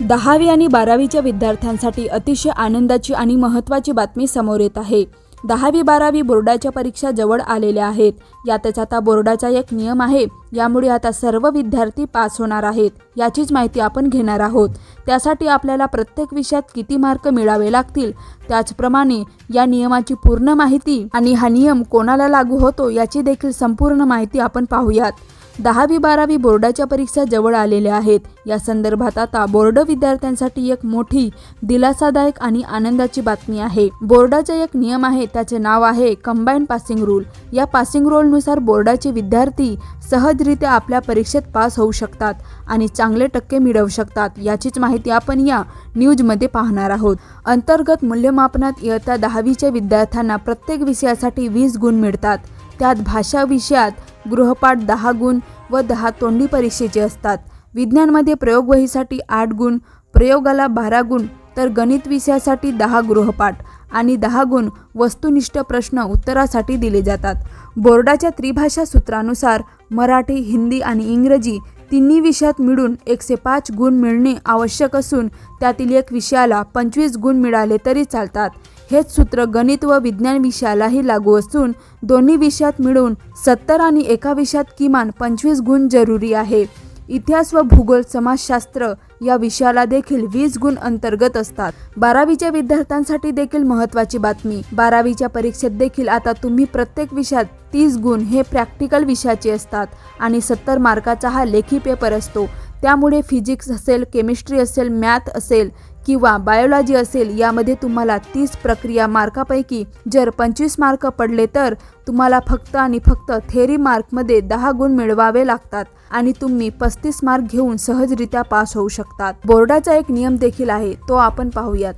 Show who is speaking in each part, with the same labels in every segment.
Speaker 1: दहावी आणि बारावीच्या विद्यार्थ्यांसाठी अतिशय आनंदाची आणि महत्त्वाची बातमी समोर येत आहे. दहावी बारावी बोर्डाच्या परीक्षा जवळ आलेल्या आहेत. यातच आता बोर्डाचा एक नियम आहे. यामुळे आता सर्व विद्यार्थी पास होणार आहेत. याचीच माहिती आपण घेणार आहोत. त्यासाठी आपल्याला प्रत्येक विषयात किती मार्क मिळावे लागतील? त्याचप्रमाणे या नियमाची पूर्ण माहिती आणि हा नियम कोणाला लागू होतो याची देखील संपूर्ण माहिती आपण पाहूयात. दहावी बारावी बोर्डाच्या परीक्षा जवळ आलेल्या आहेत. या संदर्भात आता बोर्ड विद्यार्थ्यांसाठी एक मोठी दिलासादायक आणि आनंदाची बातमी आहे. बोर्डाचा एक नियम आहे त्याचे नाव आहे कंबाईन पासिंग रूल या पासिंग रूलनुसार बोर्डाचे विद्यार्थी सहजरित्या आपल्या परीक्षेत पास होऊ शकतात आणि चांगले टक्के मिळवू शकतात. याचीच माहिती आपण या न्यूजमध्ये पाहणार आहोत. अंतर्गत मूल्यमापनात इयत्ता दहावीच्या विद्यार्थ्यांना प्रत्येक विषयासाठी वीस गुण मिळतात. त्यात भाषा विषयात गृहपाठ दहा गुण व दहा तोंडी परीक्षेचे असतात. विज्ञानमध्ये प्रयोगवहीसाठी आठ गुण प्रयोगाला बारा गुण तर गणित विषयासाठी दहा गृहपाठ आणि दहा गुण वस्तुनिष्ठ प्रश्न उत्तरासाठी दिले जातात. बोर्डाच्या त्रिभाषा सूत्रानुसार मराठी हिंदी आणि इंग्रजी तिन्ही विषयात मिळून एकशे पाच गुण मिळणे आवश्यक असून त्यातील एक विषयाला पंचवीस गुण मिळाले तरी चालतात. हेच सूत्र गणित व विज्ञान विषयालाही लागू असून दोन्ही विषयात मिळून सत्तर आणि एका विषयात किमान पंचवीस गुण जरुरी आहे. इतिहास व भूगोल समाजशास्त्र या विषयाला देखील वीस गुण अंतर्गत असतात. बारावीच्या विद्यार्थ्यांसाठी देखील महत्त्वाची बातमी. बारावीच्या परीक्षेत देखील आता तुम्ही प्रत्येक विषयात तीस गुण हे प्रॅक्टिकल विषयाचे असतात आणि सत्तर मार्काचा हा लेखी पेपर असतो. त्यामुळे फिजिक्स असेल केमिस्ट्री असेल मॅथ असेल किंवा बायोलॉजी असेल यामध्ये तुम्हाला तीस प्रक्रिया मार्कापैकी जर पंचवीस मार्क पडले तर तुम्हाला फक्त आणि फक्त थेरी मार्कमध्ये दहा गुण मिळवावे लागतात आणि तुम्ही पस्तीस मार्क घेऊन सहजरित्या पास होऊ शकतात. बोर्डाचा एक नियम देखील आहे तो आपण पाहूयात.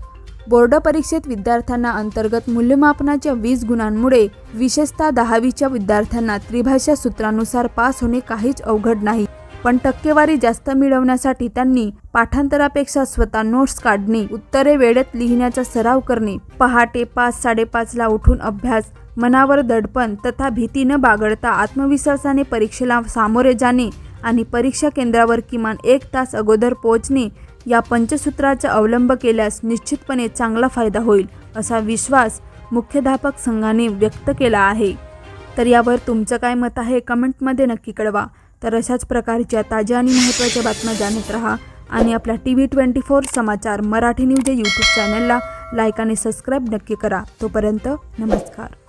Speaker 1: बोर्ड परीक्षेत विद्यार्थ्यांना अंतर्गत मूल्यमापनाच्या वीस गुणांमुळे विशेषतः दहावीच्या विद्यार्थ्यांना त्रिभाषा सूत्रानुसार पास होणे काहीच अवघड नाही. पण टक्केवारी जास्त मिळवण्यासाठी त्यांनी पाठांतरापेक्षा स्वतः नोट्स काढणे उत्तरे वेळेत लिहिण्याचा सराव करणे पहाटे पाच साडेपाचला उठून अभ्यास मनावर दडपण तथा भीती न बागडता आत्मविश्वासाने परीक्षेला सामोरे जाणे आणि परीक्षा केंद्रावर किमान एक तास अगोदर पोहोचणे या पंचसूत्राचा अवलंब केल्यास निश्चितपणे चांगला फायदा होईल असा विश्वास मुख्याध्यापक संघाने व्यक्त केला आहे. तर यावर तुमचं काय मत आहे? कमेंटमध्ये नक्की कळवा. तर अशाच प्रकारच्या ताज्या आणि महत्त्वाच्या बातम्या जाणत राहा आणि आपल्या T V twenty four Samachar Marathi news या यूट्यूब चॅनलला लाईक आणि सबस्क्राईब नक्की करा. तोपर्यंत नमस्कार.